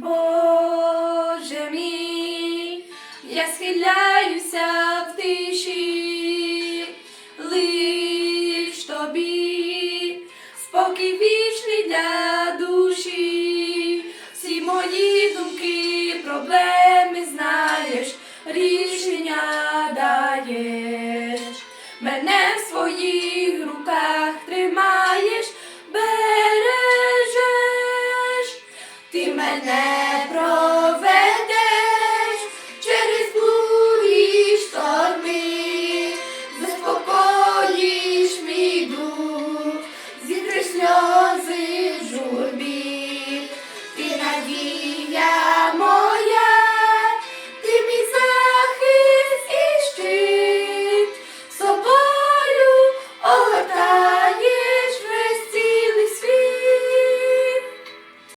Боже мій, я схиляюся в тиші, лиш тобі, спокій вічний для душі, всі мої думки, проблеми знаєш, рішення даєш, мене в своїх руках. мене проведеш через бурі шторми, заспокоїш мій дух, зітри сльози в журбі, ти надія.